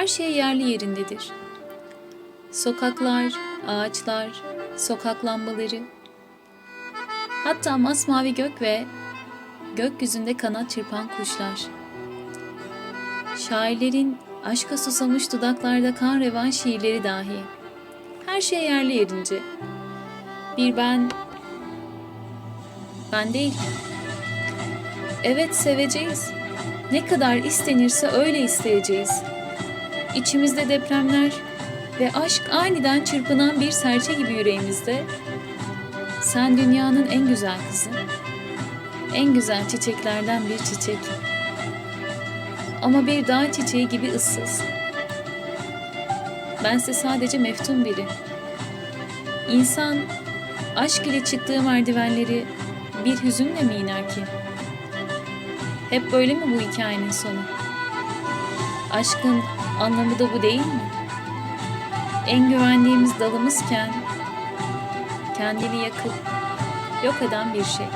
her şey yerli yerindedir. Sokaklar, ağaçlar, sokak lambaları, hatta masmavi gök ve gökyüzünde kanat çırpan kuşlar. Şairlerin aşka susamış dudaklarda kan revan şiirleri dahi. Her şey yerli yerince. Bir ben, ben değil. Evet seveceğiz. Ne kadar istenirse öyle isteyeceğiz. İçimizde depremler ve aşk aniden çırpınan bir serçe gibi yüreğimizde. Sen dünyanın en güzel kızı. En güzel çiçeklerden bir çiçek. Ama bir dağ çiçeği gibi ıssız. Bense sadece meftun biri. İnsan aşk ile çıktığı merdivenleri bir hüzünle mi iner ki? Hep böyle mi bu hikayenin sonu? Aşkın anlamı da bu değil mi? En güvendiğimiz dalımızken kendini yakıp yok eden bir şey.